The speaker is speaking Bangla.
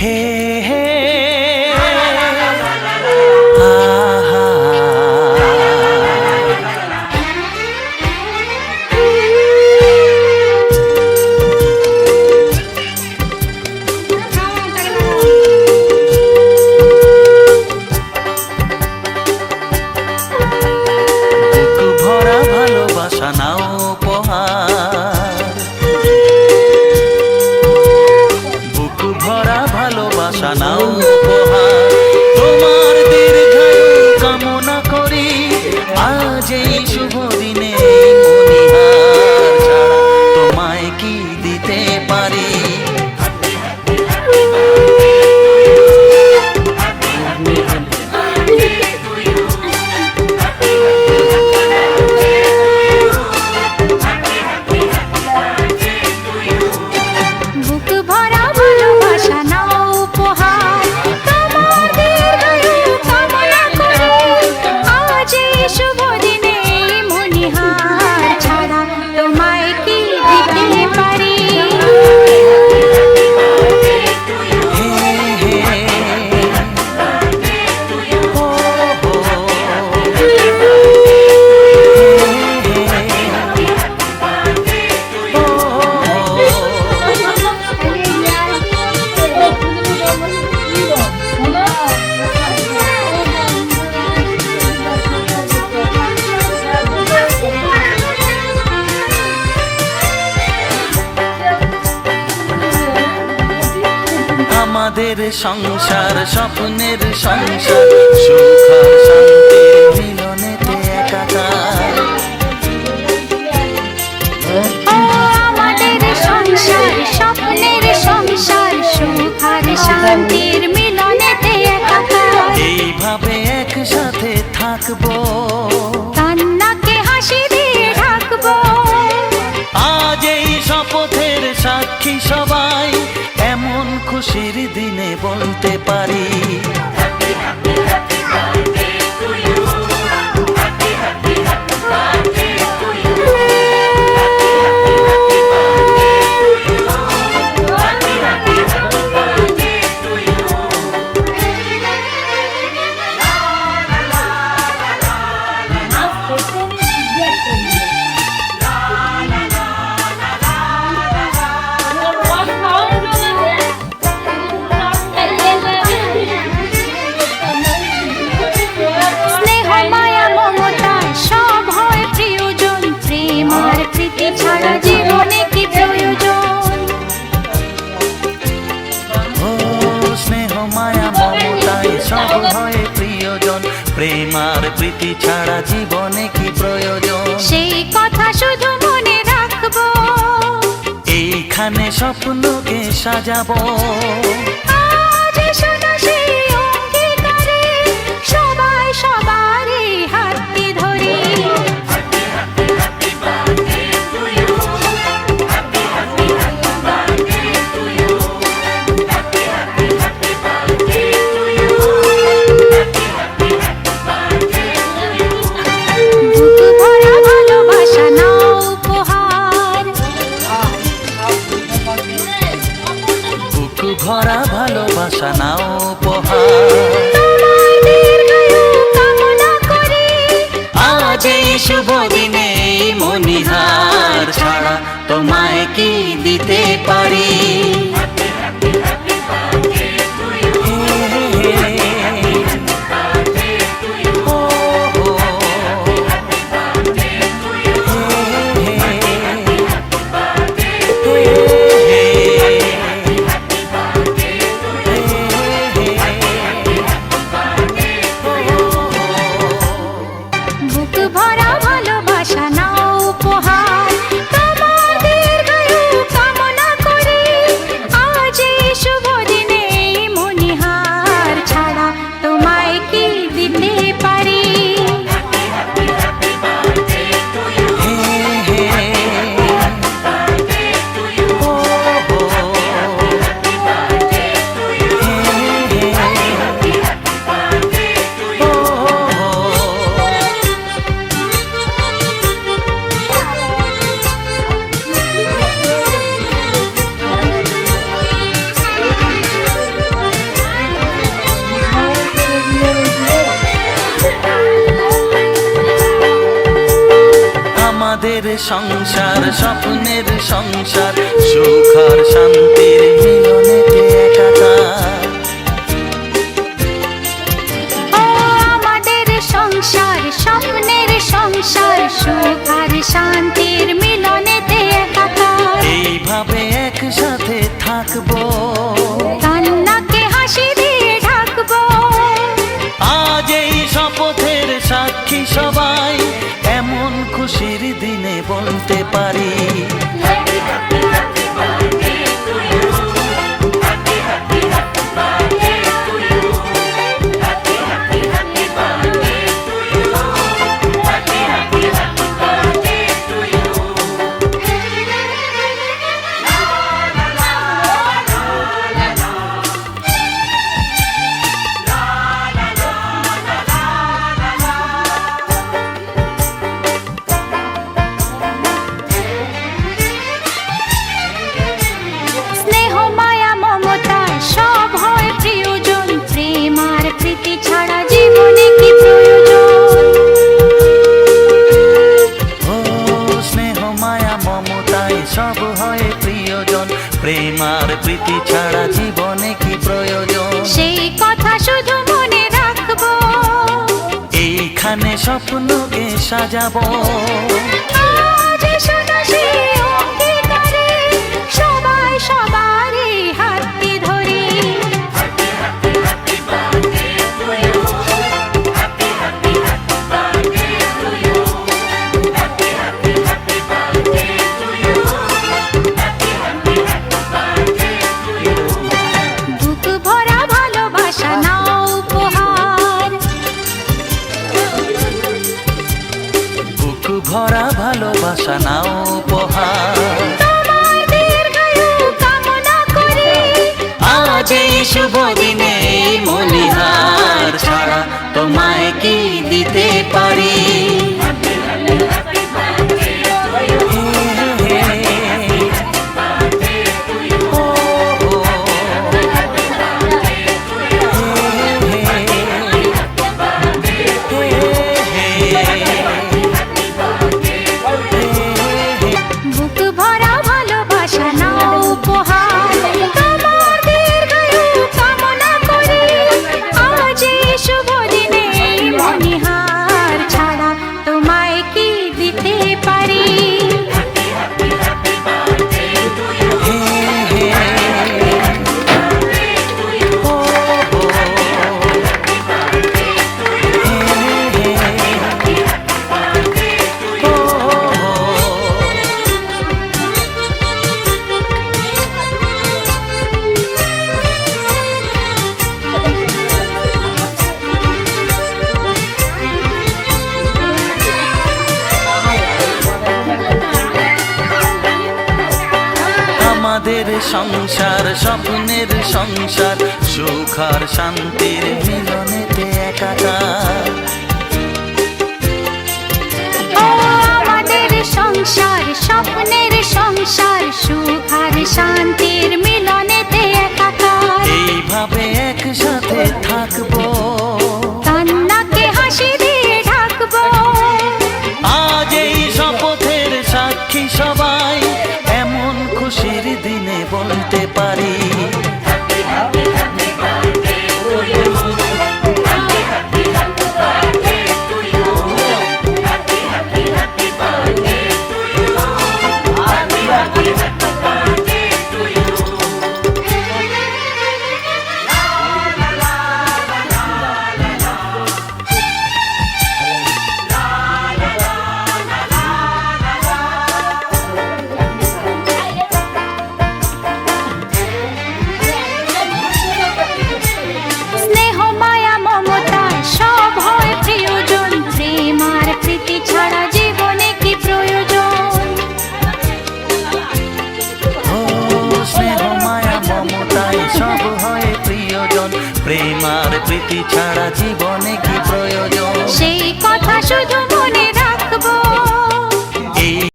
Hey. আমাদের সংসার স্বপ্নের সংসার। সুখ শান্তির মিলনেতে একাকার। আমাদের সংসার স্বপ্নের সংসার সুখ আর শান্তির মিলনেতে একাকার। এইভাবে একসাথে থাকব। খুশির দিনে বলতে পারি। হয় প্রিয়জন। প্রেম আর প্রীতি ছাড়া জীবনে কি প্রয়োজন? সেই কথা শুধু মনে রাখব। এইখানে স্বপ্নকে সাজাবো। আজ সেই ভরা ভালোবাসা নাও উপহার। আজ এই শুভ দিনে মনিহার ছাড়া তোমায় কি দিতে পারি? সংসার স্বপ্নের সংসার সুখ আর শান্তির বলতে পারি। ছাড়া জীবনে কি প্রয়োজন? সেই কথা শুধু মনে এইখানে স্বপ্নকে সাজাবো। ভরা ভালোবাসা নাও উপহার। আজ এই শুভ মনিহার ছাড়া তোমায় কি দিতে পারি? আমাদের সংসার স্বপ্নের সংসার সুখ আর শান্তির মিলনেতে একাকার। আমাদের সংসার স্বপ্নের ছাড়া জীবন